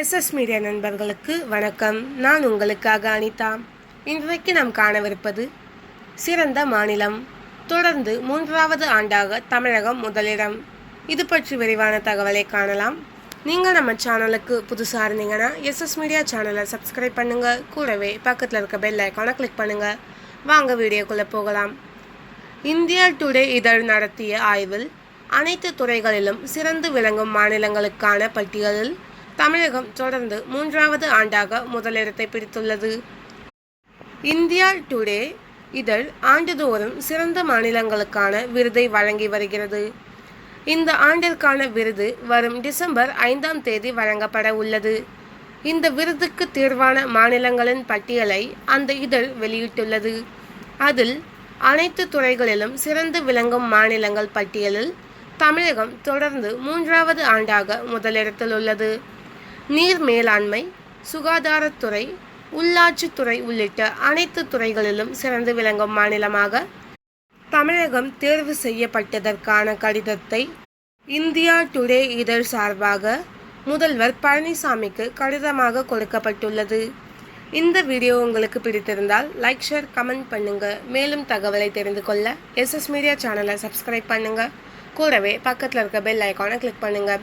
SS media நண்பர்களுக்கு வணக்கம். நான் உங்களுக்காக அனிதா. இன்றைக்கு நாம் காணவிருப்பது சிறந்த மாநிலம். தொடர்ந்து மூன்றாவது ஆண்டாக தமிழகம் முதலிடம். இது பற்றி விரிவான தகவலை காணலாம். நீங்கள் நம்ம சேனலுக்கு புதுசாக இருந்தீங்கன்னா எஸ்எஸ் மீடியா சேனலை சப்ஸ்கிரைப் பண்ணுங்கள் கூடவே பக்கத்தில் இருக்க பெல் ஐக்கானை கிளிக் பண்ணுங்கள் வாங்க வீடியோக்குள்ளே போகலாம். இந்தியா டுடே இதழ் நடத்திய ஆய்வில் அனைத்து துறைகளிலும் சிறந்து விளங்கும் மாநிலங்களுக்கான பட்டியலில் தமிழகம் தொடர்ந்து மூன்றாவது ஆண்டாக முதலிடத்தை பிடித்துள்ளது. இந்தியா டுடே இதழ் ஆண்டுதோறும் சிறந்த மாநிலங்களுக்கான விருதை வழங்கி வருகிறது. இந்த ஆண்டிற்கான விருது வரும் டிசம்பர் ஐந்தாம் தேதி வழங்கப்பட உள்ளது. இந்த விருதுக்கு தேர்வான மாநிலங்களின் பட்டியலை அந்த இதழ் வெளியிட்டுள்ளது. அதில் அனைத்து துறைகளிலும் சிறந்து விளங்கும் மாநிலங்கள் பட்டியலில் தமிழகம் தொடர்ந்து மூன்றாவது ஆண்டாக முதலிடத்தில் உள்ளது. நீர் மேலாண்மை சுகாதாரத்துறை உள்ளாட்சித்துறை உள்ளிட்ட அனைத்து துறைகளிலும் சிறந்து விளங்கும் மாநிலமாக தமிழகம் தேர்வு செய்யப்பட்டதற்கான கடிதத்தை இந்தியா டுடே இதழ் சார்பாக முதல்வர் பழனிசாமிக்கு கடிதமாக கொடுக்கப்பட்டுள்ளது. இந்த வீடியோ உங்களுக்கு பிடித்திருந்தால் லைக் ஷேர் கமெண்ட் பண்ணுங்க. மேலும் தகவலை தெரிந்து கொள்ள எஸ்எஸ் மீடியா சேனலை சப்ஸ்கிரைப் பண்ணுங்க. கூடவே பக்கத்தில் இருக்க பெல் ஐக்கானை கிளிக் பண்ணுங்கள்